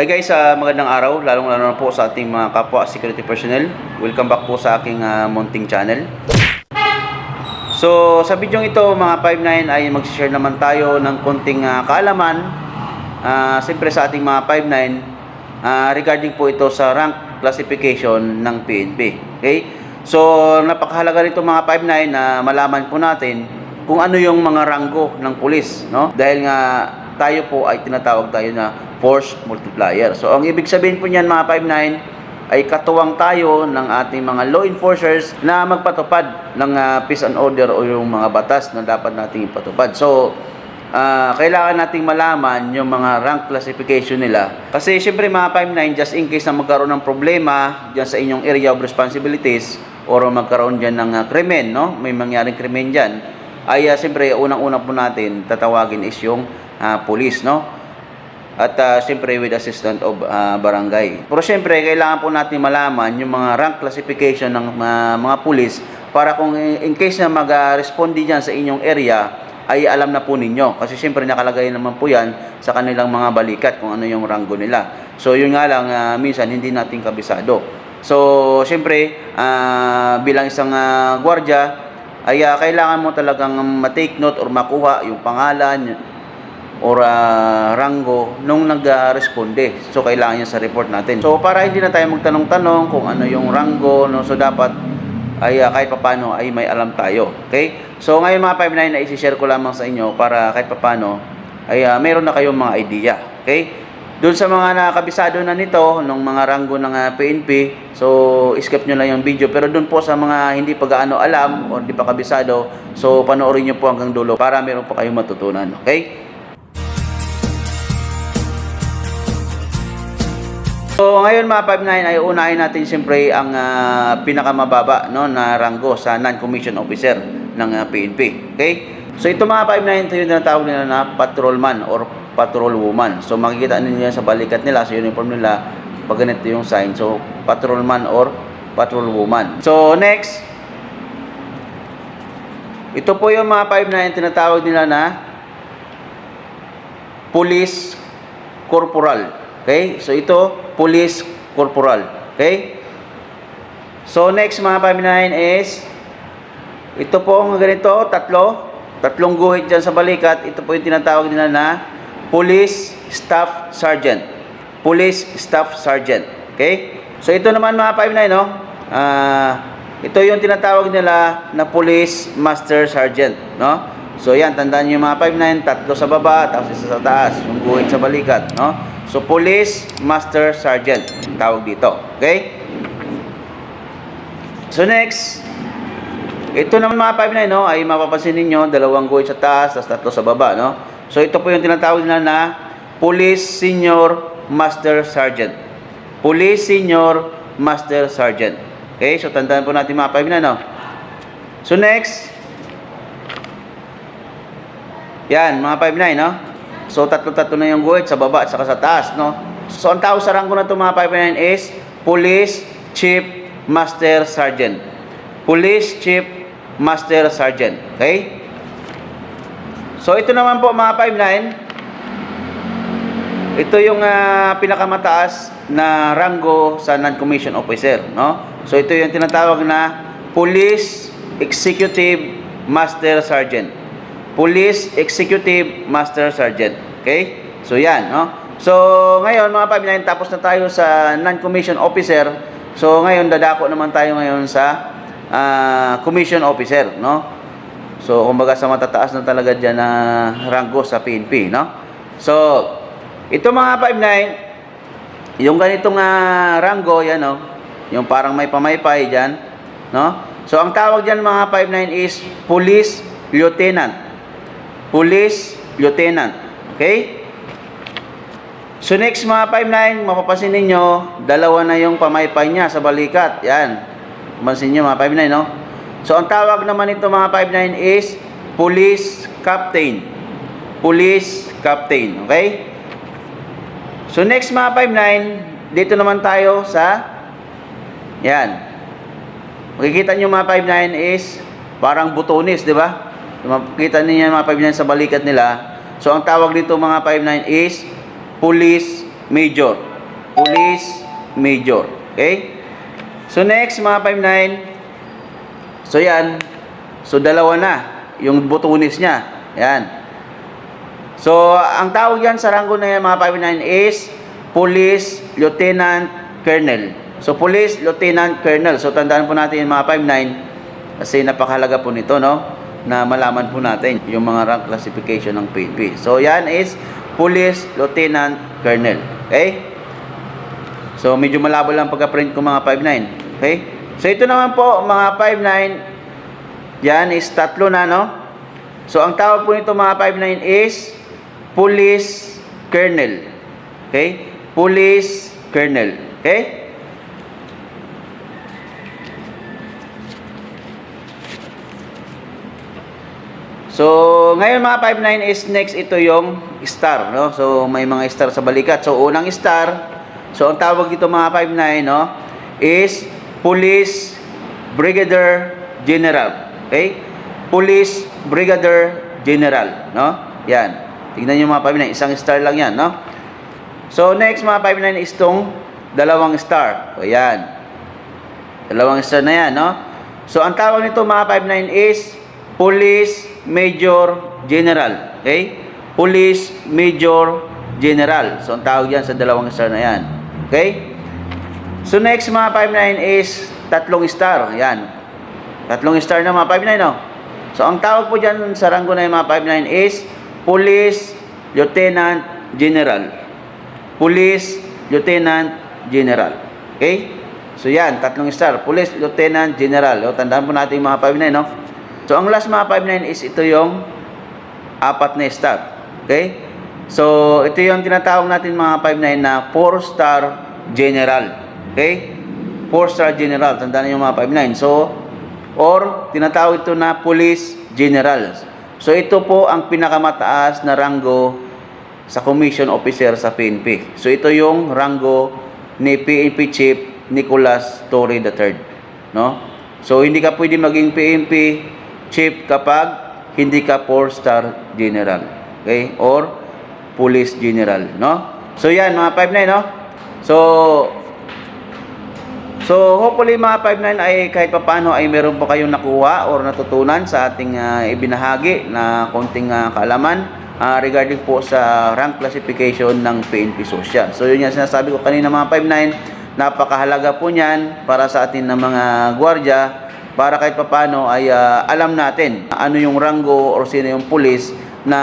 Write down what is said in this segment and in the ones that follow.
Hi guys, ah, magandang araw, lalong lalo na po sa ating mga kapwa security personnel. Welcome back po sa aking ah, munting channel. So, sa video ito mga 59 ay mag-share naman tayo ng konting ah, kaalaman ah, siyempre sa ating mga 59 ah, regarding po ito sa rank classification ng PNP. Okay? So, napakahalaga nito mga 59 na malaman po natin kung ano yung mga ranggo ng pulis, no? Dahil nga tayo po ay tinatawag tayo na force multiplier. So, ang ibig sabihin po niyan mga 59 ay katuwang tayo ng ating mga law enforcers na magpatupad ng ah, peace and order o yung mga batas na dapat nating ipatupad. So, ah, kailangan nating malaman yung mga rank classification nila. Kasi syempre mga 59, just in case na magkaroon ng problema dyan sa inyong area of responsibilities or magkaroon dyan ng ah, krimen, no? may mangyaring krimen dyan, ay uh, siyempre unang-una po natin tatawagin is yung ah, police, no? At uh, siyempre with assistant of ah, barangay. Pero siyempre kailangan po natin malaman yung mga rank classification ng ah, mga pulis para kung in case na mag-respond diyan sa inyong area ay alam na po ninyo. Kasi siyempre nakalagay naman po yan sa kanilang mga balikat kung ano yung ranggo nila. So yun nga lang, ah, minsan hindi natin kabisado. So siyempre ah, bilang isang ah, gwardiya ay ah, kailangan mo talagang ma-take note or makuha yung pangalan or ah, ranggo nung nag-responde. So, kailangan yan sa report natin. So, para hindi na tayo magtanong-tanong kung ano yung ranggo, no? so dapat ay ah, kahit papano ay may alam tayo. Okay? So, ngayon mga 59 na isi-share ko lamang sa inyo para kahit papano ay ah, meron na kayong mga idea. Okay? Doon sa mga nakabisado na nito, ng mga ranggo ng ah, PNP, so skip nyo lang yung video. Pero doon po sa mga hindi pa gaano alam o hindi pa kabisado, so panoorin nyo po hanggang dulo para meron po kayong matutunan. Okay? So ngayon mga 59 ay unahin natin siyempre ang ah, pinakamababa no, na ranggo sa non-commissioned officer ng ah, PNP. Okay? So ito mga 59 ito yung tinatawag nila na patrolman or patrol woman. So makikita ninyo sa balikat nila, sa uniform nila, pag ganito yung sign. So patrolman or patrol woman. So next, ito po yung mga 59 tinatawag nila na police corporal. Okay? So ito, police corporal. Okay? So next mga 59 is ito po ang ganito, tatlo. Tatlong guhit dyan sa balikat. Ito po yung tinatawag nila na police staff sergeant. Police staff sergeant. Okay? So ito naman mga 59 no. Ah, ito yung tinatawag nila na police master sergeant, no? So yan, tandaan niyo yung mga 59, tatlo sa baba, tapos isa sa taas, yung sa balikat, no? So police master sergeant, tawag dito. Okay? So next, ito naman mga 59, no, ay mapapansin ninyo, dalawang guhit sa taas, tapos tatlo sa baba, no? So ito po yung tinatawag nila na Police Senior Master Sergeant. Police Senior Master Sergeant. Okay, so tandaan po natin mga 59, no? So next, yan, mga 59, no? So tatlo-tatlo na yung guhit sa baba at saka sa taas, no? So ang tawag sa ranggo na ito mga 59 is Police Chief Master Sergeant. Police Chief Master Sergeant. Okay? So ito naman po mga 59. Ito yung ah, pinakamataas na ranggo sa non-commissioned officer, no? So ito yung tinatawag na Police Executive Master Sergeant. Police Executive Master Sergeant. Okay? So yan, no? So ngayon mga 59 tapos na tayo sa non-commissioned officer. So ngayon dadako naman tayo ngayon sa ah, commission officer, no? So kumbaga sa matataas na talaga diyan na ranggo sa PNP, no? So ito mga 59 yung ganitong ah, ranggo yan, no? Yung parang may pamaypay diyan, no? So ang tawag diyan mga 59 is police lieutenant. Police lieutenant. Okay? So next mga 59, mapapansin ninyo, dalawa na yung pamaypay niya sa balikat. Yan. Mapansin niyo mga 59, no? So ang tawag naman nito mga 59 is police captain. Police captain, okay? So next mga 59, dito naman tayo sa yan. Makikita niyo mga 59 is parang butones, di ba? Makikita niyo mga 59 sa balikat nila. So ang tawag dito mga 59 is police major. Police Major. Okay? So next, mga 5'9", so yan, so dalawa na, yung butunis niya. Yan. So, ang tawag yan sa ranggo na yan, mga 5'9", is Police Lieutenant Colonel. So, Police Lieutenant Colonel. So, tandaan po natin yung mga 5'9", kasi napakahalaga po nito, no? Na malaman po natin yung mga rank classification ng PNP. So, yan is Police Lieutenant Colonel. Okay? So, medyo malabo lang pagka-print ko mga 5'9". Okay? So, ito naman po, mga 5'9", yan is tatlo na, no? So, ang tawag po nito mga 5'9 is Police Colonel. Okay? Police Colonel. Okay? So, ngayon mga 5'9 is next ito yung star, no? So, may mga star sa balikat. So, unang star, so ang tawag dito mga 5'9, no? Is Police Brigadier General. Okay? Police Brigadier General, no? Yan. Tingnan niyo mga 5'9, isang star lang yan, no? So, next mga 5'9 is tong dalawang star. O, yan. Dalawang star na yan, no? So, ang tawag nito mga 5'9 is Police Major General. Okay? Police Major General. So, ang tawag yan sa dalawang star na yan. Okay? So, next mga 5'9 is tatlong star. Yan. Tatlong star na mga 5'9, no? So, ang tawag po dyan sa ranggo na yung mga 5'9 is Police Lieutenant General. Police Lieutenant General. Okay? So, yan. Tatlong star. Police Lieutenant General. O, tandaan po natin yung mga 5'9, no? So, ang last mga 5'9 is ito yung apat na star. Okay? So, ito yung tinatawag natin mga 5'9 na 4-star general. Okay? 4-star general. Tandaan niyo yung mga 5'9. So, or tinatawag ito na police general. So, ito po ang pinakamataas na ranggo sa commission officer sa PNP. So, ito yung ranggo ni PNP Chief Nicolas Torre III. No? So, hindi ka pwede maging PNP chief kapag hindi ka 4-star general. Okay? Or police general, no? So yan mga 59, no? So So hopefully mga 59 ay kahit papaano ay meron po kayong nakuha or natutunan sa ating ah, ibinahagi na konting ah, kaalaman ah, regarding po sa rank classification ng PNP Social. So yun yung sinasabi ko kanina mga 59, napakahalaga po niyan para sa atin ng mga gwardiya para kahit papano ay ah, alam natin ano yung ranggo or sino yung pulis na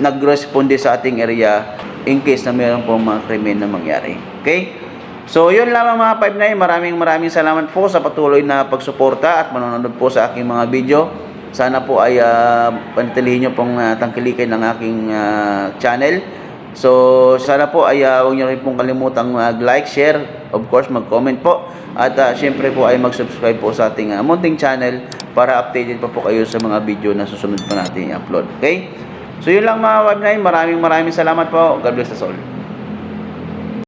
nagresponde sa ating area in case na meron pong mga krimen na mangyari. Okay? So, yun lamang mga 5 Maraming maraming salamat po sa patuloy na pagsuporta at manonood po sa aking mga video. Sana po ay uh, panatilihin nyo pong uh, tangkilikin ng aking ah, channel. So, sana po ay uh, huwag nyo rin pong kalimutang mag-like, share, of course, mag-comment po. At uh, syempre po ay mag-subscribe po sa ating uh, munting channel para updated pa po kayo sa mga video na susunod pa natin i-upload. Okay? So, yun lang mga 5 Maraming maraming salamat po. God bless us all.